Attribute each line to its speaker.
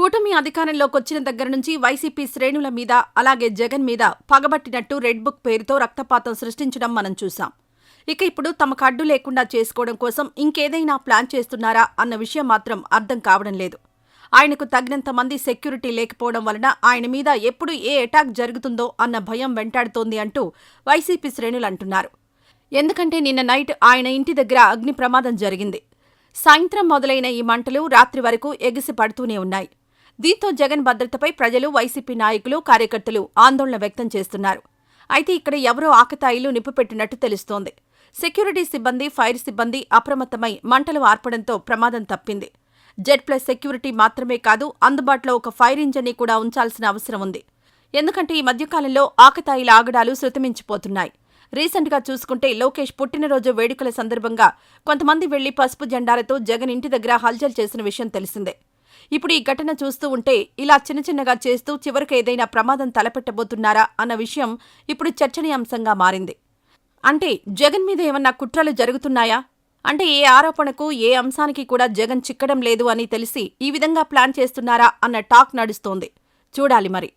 Speaker 1: కూటమి అధికారంలోకి వచ్చిన దగ్గర నుంచి వైసీపీ శ్రేణుల మీద అలాగే జగన్ మీద పగబట్టినట్టు రెడ్ బుక్ పేరుతో రక్తపాతం సృష్టించడం మనం చూసాం ఇక ఇప్పుడు తమకు అడ్డు లేకుండా చేసుకోవడం కోసం ఇంకేదైనా ప్లాన్ చేస్తున్నారా అన్న విషయం మాత్రం అర్థం కావడం లేదు. ఆయనకు తగినంత మంది సెక్యూరిటీ లేకపోవడం వలన ఆయన మీద ఎప్పుడు ఏ అటాక్ జరుగుతుందో అన్న భయం వెంటాడుతోంది అంటూ వైసీపీ శ్రేణులు అంటున్నారు. ఎందుకంటే నిన్న నైట్ ఆయన ఇంటి దగ్గర అగ్ని ప్రమాదం జరిగింది. సాయంత్రం మొదలైన ఈ మంటలు రాత్రి వరకు ఎగిసి పడుతూనే ఉన్నాయి. దీంతో జగన్ భద్రతపై ప్రజలు వైసీపీ నాయకులు కార్యకర్తలు ఆందోళన వ్యక్తం చేస్తున్నారు. అయితే ఇక్కడ ఎవరో ఆకతాయిలు నిప్పుపెట్టినట్టు తెలుస్తోంది. సెక్యూరిటీ సిబ్బంది ఫైర్ సిబ్బంది అప్రమత్తమై మంటలు ఆర్పడంతో ప్రమాదం తప్పింది. జెడ్ ప్లస్ సెక్యూరిటీ మాత్రమే కాదు అందుబాటులో ఒక ఫైర్ ఇంజన్ని కూడా ఉంచాల్సిన అవసరం ఉంది. ఎందుకంటే ఈ మధ్యకాలంలో ఆకతాయిల ఆగడాలు శృతమించిపోతున్నాయి. రీసెంట్గా చూసుకుంటే లోకేష్ పుట్టినరోజు వేడుకల సందర్భంగా కొంతమంది వెళ్ళి పసుపు జెండాలతో జగన్ ఇంటి దగ్గర హల్చల్ చేసిన విషయం తెలిసిందే. ఇప్పుడు ఈ ఘటన చూస్తూ ఉంటే ఇలా చిన్న చిన్నగా చేస్తూ చివరికి ఏదైనా ప్రమాదం తలపెట్టబోతున్నారా అన్న విషయం ఇప్పుడు చర్చనీయాంశంగా మారింది. అంటే జగన్ మీద ఏమన్నా కుట్రలు జరుగుతున్నాయా? అంటే ఏ ఆరోపణకు ఏ అంశానికి కూడా జగన్ చిక్కడం లేదు అని తెలిసి ఈ విధంగా ప్లాన్ చేస్తున్నారా అన్న టాక్ నడుస్తోంది. చూడాలి మరి.